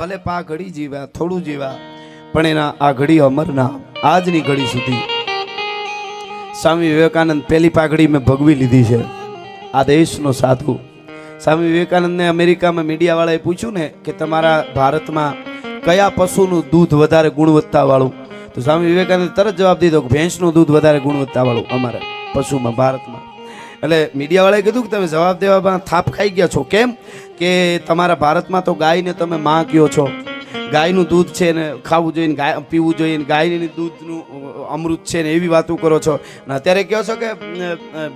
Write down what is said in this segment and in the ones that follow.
ભલે પા ઘડી જીવ્યા થોડું જીવ્યા પણ એના આ ઘડી અમર ના આજની ઘડી સુધી. સ્વામી વિવેકાનંદ પહેલી પાઘડી મેં ભગવી લીધી છે. આ દેશનો સાધુ. સ્વામી વિવેકાનંદને અમેરિકામાં મીડિયાવાળાએ પૂછ્યું ને કે તમારા ભારતમાં કયા પશુનું દૂધ વધારે ગુણવત્તાવાળું? તો સ્વામી વિવેકાનંદ તરત જવાબ દીધો કે ભેંસનું દૂધ વધારે ગુણવત્તાવાળું અમારા પશુમાં, ભારતમાં. એટલે મીડિયાવાળાએ કીધું કે તમે જવાબ દેવામાં થાપ ખાઈ ગયા છો. કેમ? કે તમારા ભારતમાં તો ગાયને તમે માં કયો છો. ગાયનું દૂધ છે ને ખાવું જોઈએ ગાય, પીવું જોઈએ ને ગાયની દૂધનું અમૃત છે ને એવી વાતો કરો છો. ને અત્યારે કહો છો કે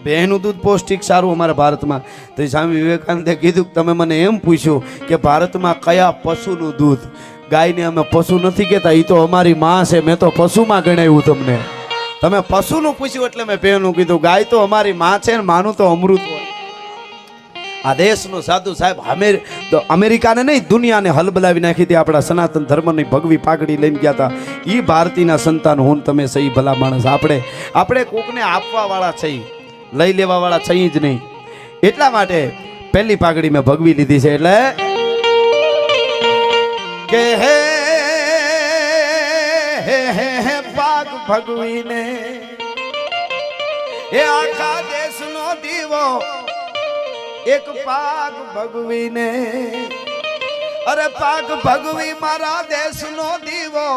ભેંનું દૂધ પૌષ્ટિક સારું અમારા ભારતમાં. તો સ્વામી વિવેકાનંદે કીધું કે તમે મને એમ પૂછ્યું કે ભારતમાં કયા પશુનું દૂધ? ગાયને અમે પશુ નથી કહેતા એ તો અમારી માં છે, મેં તો પશુમાં ગણાવ્યું તમને. તમે પશુનું પૂછ્યું એટલે મેં પેનું કીધું, ગાય તો અમારી માં છે ને માનું તો અમૃત હોય. આ દેશનો સાધુ સાહેબ અમેરિકાને નહીં, દુનિયાને હલબલાવી નાખી હતી. આપણા સનાતન ધર્મની ભગવી પાઘડી લઈને ગયા હતા. એ ભારતીના સંતાન હું તમે સહી ભલા માણસ. આપણે આપણે કોકને આપવા વાળા છે લઈ લેવા વાળા છે જ નહીં. એટલા માટે પહેલી પાઘડી મેં ભગવી લીધી છે એટલે કે હે હે હે પાગ ભગવીને. એ આખા દેશનો દીવો એક પાક ભગવીને. અરે પાક ભગવી મારા દેશનો દીવો,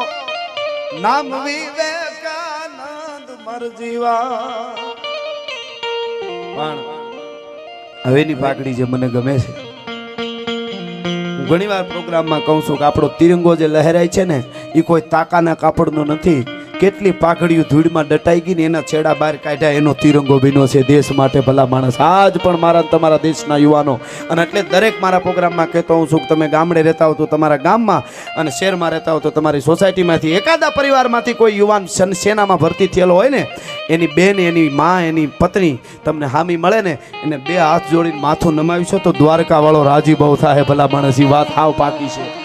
નામ વિવેકાનંદ મરજીવા. પણ હવેની પાકડી જે મને ગમે છે, હું ઘણીવાર પ્રોગ્રામમાં કહું છું કે આપણો તિરંગો જે લહેરાય છે ને, એ કોઈ તાકાના કાપડનો નથી. કેટલી પાઘડીઓ ધૂળમાં દટાઈ ગઈ ને એના છેડા બહાર કાઢ્યા, એનો તિરંગો બીનો છે. દેશ માટે ભલા માણસ. આજ પણ મારા તમારા દેશના યુવાનો. અને એટલે દરેક મારા પ્રોગ્રામમાં કહેતો હું છું કે તમે ગામડે રહેતા હો તો તમારા ગામમાં અને શહેરમાં રહેતા હો તો તમારી સોસાયટીમાંથી એકાદા પરિવારમાંથી કોઈ યુવાન સન- સેનામાં ભરતી થયેલો હોય ને, એની બેન, એની માં, એની પત્ની તમને હામી મળે ને, એને બે હાથ જોડીને માથું નમાવી છો, તો દ્વારકાવાળો રાજી બહુ થાય ભલા માણસ. વાત હાવ પાકી છે.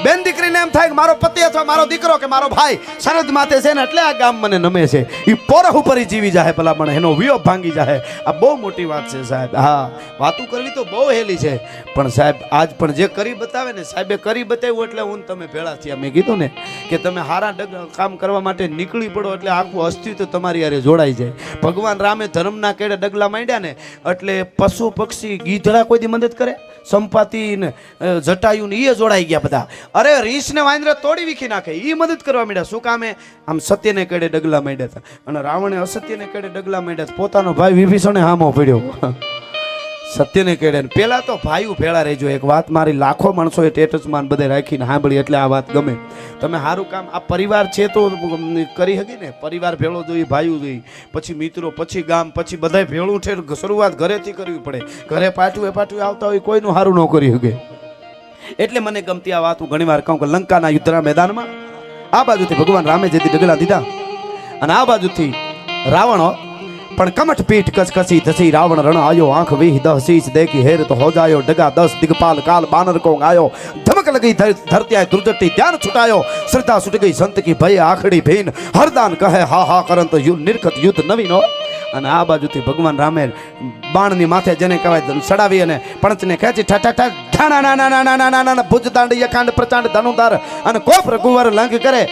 બેન દીકરીને એમ થાય કે મારો પતિ અથવા મારો દીકરો કે મારો ભાઈ સરહદ માથે છે ને એટલે આ ગામ મને નમે છે. એ પોરહ ઉપર જીવી જાય પેલા મને એનો વિયો ભાંગી જાય આ બહુ મોટી વાત છે સાહેબ. હા, વાતું કરવી તો બહુ હેલી છે. પણ સાહેબ, આજ પણ જે કરી બતાવે ને, સાહેબે કરી બતાવ્યું એટલે હું તમે ભેળા થયા મેં કીધું ને કે તમે હારા ડગ કામ કરવા માટે નીકળી પડો એટલે આખું અસ્તિત્વ તમારી હારે જોડાઈ જાય. ભગવાન રામે ધર્મના કેડે ડગલા માંડ્યા ને એટલે પશુ પક્ષી ગીધડા કોઈ મદદ કરે? સંપાતિ ને જટાયુ ને એ જોડાઈ ગયા બધા. અરે રીસ ને વાંદરા તોડી વીખી નાખે એ મદદ કરવા માંડ્યા. શું કામે? આમ સત્યને કેડે ડગલા માંડ્યા હતા. અને રાવણે અસત્યને કેડે ડગલા માંડ્યા પોતાનો ભાઈ વિભીષણે હામો પડ્યો. સત્યને કેડે પેલા તો ભાઈઓ ભેળા રહેજો. એક વાત મારી લાખો માણસો એ ટેટસમાન બધે રાખીને સાંભળી એટલે આ વાત ગમે. તમે સારું કામ, આ પરિવાર છે તો કરી શકી ને? પરિવાર ભેળો જોઈએ, ભાઈઓ જોઈએ. પછી મિત્રો, પછી ગામ, પછી બધાય ભેળું છે શરૂઆત ઘરેથી કરવી પડે. ઘરે પાટું એ પાટું આવતા હોય, કોઈનું સારું ન કરી શકે એટલે મને ગમતી આ વાત હું ઘણીવાર કહું કે લંકાના યુદ્ધના મેદાનમાં, આ બાજુથી ભગવાન રામે જેથી ડગલા દીધા. અને આ બાજુથી રાવણો પણ કમઠ પીઠ કસકસી ધસી, રાવણ રણ આયો, આંખ વીહ દહ શીશ દેખી, હેર તો હોજાયો, ડગા દસ, દિગપાલ, કાલ બાનર કોંગ આયો? ધમક લગી ધર- ધરતી આય દુર્જટી ધ્યાન છૂટાયો, શ્રદ્ધા છૂટ ગઈ, સંત કી ભય આખડી ભીન, હરદાન કહે, હા હા, કરંત યુ નિરખત યુદ્ધ નવીનો અને આ બાજુથી ભગવાન રામે બાણની માથે જેને કહેવાય સડાવી અને પણચને ખેંચી ઠા ઠા ઠા ના ના ના ના ના ના ભુજદાંડ, યખાંડ, પ્રચાંડ ધનુધાર અને કોપ રઘુવર લંઘ કરે.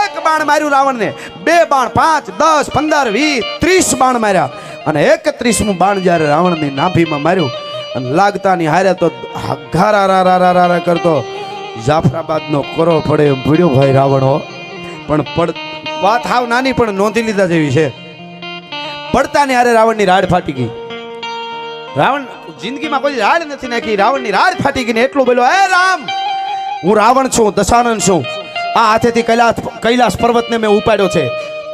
એક બાણ માર્યું રાવણને, બે બાણ, પાંચ, દસ, પંદર, વીસ, ત્રીસ બાણ માર્યા. અને એકત્રીસમું બાણ જ્યારે રાવણની નાભીમાં માર્યું અને લાગતા ની હારે તો ઘારા, રા રા રા રા કરતો જાફરાબાદનો કરો પડે એમ ભીડ્યો ભાઈ રાવણો. પણ પડ વાત હાવ નાની, પણ નોંધી લીધા જેવી છે. પડતાની હારે રાવણની રાડ ફાટી ગઈ. રાવણ જિંદગીમાં કોઈ રાડ નથી નાખી, રાવણની રાડ ફાટી ગઈ ને એટલું બોલો હે રામ, હું રાવણ છું, દશાનન છું. આ હાથેથી કૈલાસ કૈલાસ પર્વતને મેં ઉપાડ્યો છે.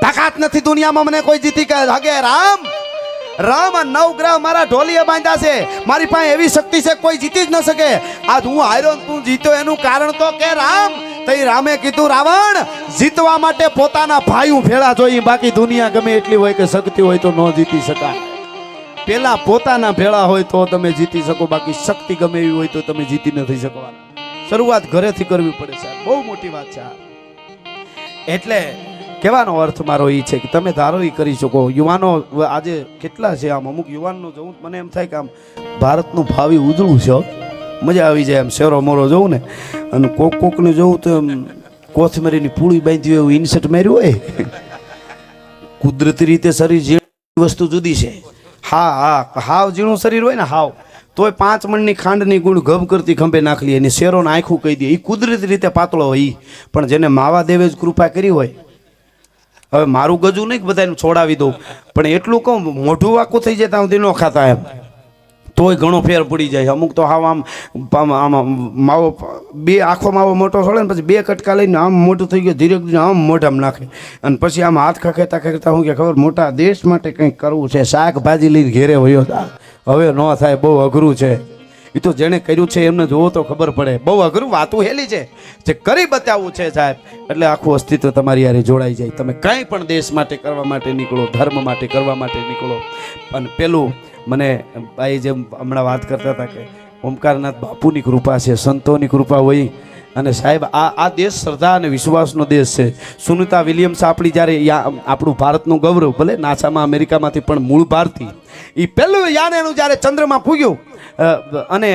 તાકાત નથી દુનિયામાં મને કોઈ જીતી કે હગે રામ રામ, આ નવ ગ્રહ મારા ઢોલીએ બાંધ્યા છે. મારી પાસે એવી શક્તિ છે કોઈ જીતી જ ન શકે. આજ હું હાર્યો તું જીત્યો, એનું કારણ તો કે રામ. તઈ રામે કીધું, રાવણ, જીતવા માટે પોતાના ભાઈઓ ભેળા જોઈએ બાકી દુનિયા ગમે એટલી હોય કે શક્તિ હોય તો ન જીતી શકાય. પેલા પોતાના ભેળા હોય તો તમે જીતી શકો, બાકી શક્તિ ગમે એવી હોય તો તમે જીતી નથી શકવાના. શરૂઆત ઘરેથી કરવી પડે સાહેબ. બહુ મોટી વાત છે એટલે કહેવાનો અર્થ મારો એ છે કે તમે ધારો એ કરી શકો. યુવાનો આજે કેટલા છે આમ? અમુક યુવાનનો જવું, મને એમ થાય કે આમ ભારતનું ભાવિ ઉજળું છે. મજા આવી જાય આમ શેરો મોરો જોઉં ને. અને કોક કોકને જોઉં તો કોથમરીની પૂળી બાંધી હોય એવું ઇન્સર્ટ માર્યું હોય. કુદરતી રીતે શરીર ઝીણી વસ્તુ જુદી છે. હા હા, હાવ ઝીણું શરીર હોય ને, હાવ. તોય પાંચ મણની ખાંડની ગુણ ગભ કરતી ખંભે નાખલી એની શેરોને આંખું કહી દે. એ કુદરતી રીતે પાતળો હોય પણ જેને માવા દેવે જ કૃપા કરી હોય, હવે મારું ગજું નહીં કે બધાને છોડાવી દઉં. પણ એટલું કહું, મોઢું વાકું થઈ જાય ત્યાં સુધી ખાતા એમ. તોય ઘણો ફેર પડી જાય અમુક તો હાવ આમ આમ માવો, બે આખો માવો મોટો છોડે ને પછી બે કટકા લઈને આમ મોટું થઈ ગયું, ધીરે ધીરે આમ મોઢામાં નાખે. અને પછી આમ હાથ ખખેતા ખખેતા હું કે ખબર, મોટા દેશ માટે કંઈક કરવું છે. શાકભાજી લઈને ઘેરે વયો. હવે ન થાય, બહુ અઘરું છે. એ તો જેણે કર્યું છે એમને જોવો તો ખબર પડે. બહુ અઘરું વાતું હેલી છે. જે કરી બતાવવું છે સાહેબ. એટલે આખું અસ્તિત્વ તમારી યારે જોડાઈ જાય. તમે કંઈ પણ દેશ માટે કરવા માટે નીકળો, ધર્મ માટે, કરવા માટે નીકળો. અને પેલું મને ભાઈ જેમ હમણાં વાત કરતા હતા કે ઓમકારનાથ બાપુની કૃપા છે, સંતોની કૃપા હોય અને સાહેબ આ આ દેશ શ્રદ્ધા અને વિશ્વાસનો દેશ છે. સુનિતા વિલિયમ્સ આપણી જ્યારે આપણું ભારતનું ગૌરવ, ભલે નાસામાં અમેરિકામાંથી પણ મૂળ ભારતી એ પહેલું યાન એનું જ્યારે ચંદ્રમાં પૂગ્યું અને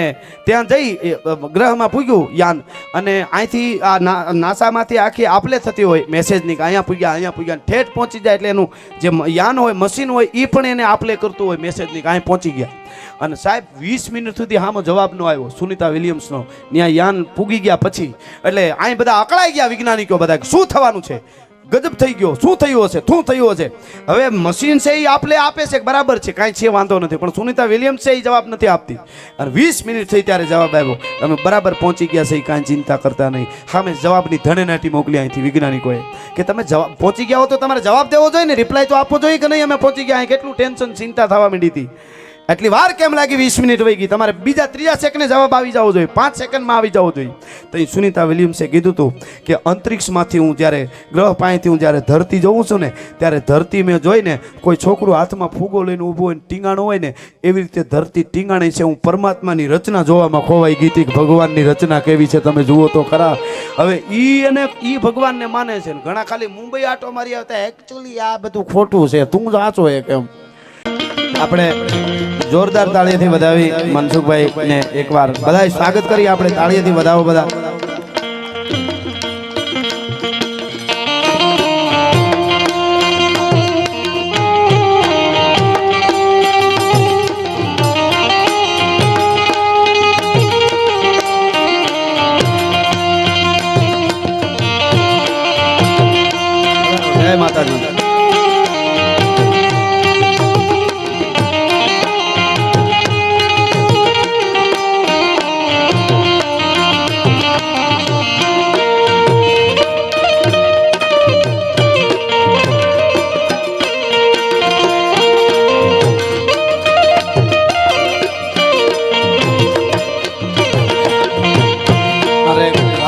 ત્યાં જઈ ગ્રહમાં પૂગ્યું યાન, અને અહીંથી આ નાસામાંથી આખી આપલે થતી હોય મેસેજની કે અહીંયા પૂગ્યા અહીંયા પૂગ્યા ઠેઠ પહોંચી જાય એટલે એનું જે યાન હોય, મશીન હોય એ પણ એને આપલે કરતું હોય મેસેજની કે અહીં પહોંચી ગયા. અને સાહેબ, વીસ મિનિટ સુધી હામો જવાબ ન આવ્યો, સુનિતા વિલિયમ્સનો ત્યાં યાન પૂગી ગયા પછી. એટલે અહીં બધા અકળાઈ ગયા વૈજ્ઞાનિકો બધા શું થવાનું છે? ગજબ થઈ ગયો. શું થયું હશે? શું થયું હશે? હવે મશીન છે એ આપણે આપે છે બરાબર છે? કાંઈ છે વાંધો નથી, પણ સુનિતા વિલિયમ્સ છે એ જવાબ નથી આપતી. અને વીસ મિનિટ થઈ ત્યારે જવાબ આવ્યો. અમે બરાબર પહોંચી ગયા છે એ કાંઈ ચિંતા કરતા નહીં. સામે જવાબની ધણેનાટી મોકલી અહીંથી વૈજ્ઞાનિકોએ. કે તમે જવાબ, પહોંચી ગયા હો તો તમારે જવાબ દેવો જોઈએ ને? રિપ્લાય તો આપવો જોઈએ કે નહીં? અમે પહોંચી ગયા, અહીં કેટલું ટેન્શન ચિંતા થવા માંડી હતી. એટલી વાર કેમ લાગી વીસ મિનિટ વહી ગઈ? તમારે બીજા ત્રીજા સેકન્ડે જવાબ આવી જવો જોઈએ. પાંચ સેકન્ડમાં આવી જવો જોઈએ. તો સુનિતા વિલિયમ્સે કીધું હતું કે અંતરિક્ષમાંથી હું જ્યારે ગ્રહ પાસેથી હું જ્યારે ધરતી જોઉં છું ને, ત્યારે ધરતી મેં જોઈને કોઈ છોકરું હાથમાં ફૂગો લઈને ઊભો હોય ને ટીંગાણું હોય ને, એવી રીતે ધરતી ટીંગાણી છે. હું પરમાત્માની રચના જોવામાં ખોવાઈ ગઈ હતી ભગવાનની રચના કેવી છે તમે જુઓ તો ખરા. હવે ઈ અને ઈ ભગવાનને માને છે ઘણા ખાલી મુંબઈ આટો મારી આવતા. એકચ્યુઅલી આ બધું ખોટું છે. તું આચો એક એમ. આપણે જોરદાર તાળીથી વધાવી મનસુખભાઈ ને એકવાર બધા સ્વાગત કરી આપણે તાળીથી વધાવો બધા.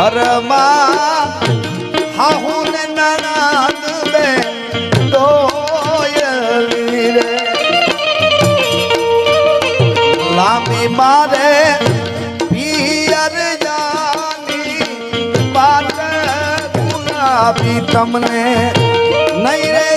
ઘરમાં હાહુ ને બે દોયલી રે. લાંબી મારે પિયર જાની બાટ ગુલાબી તમને નહીં રે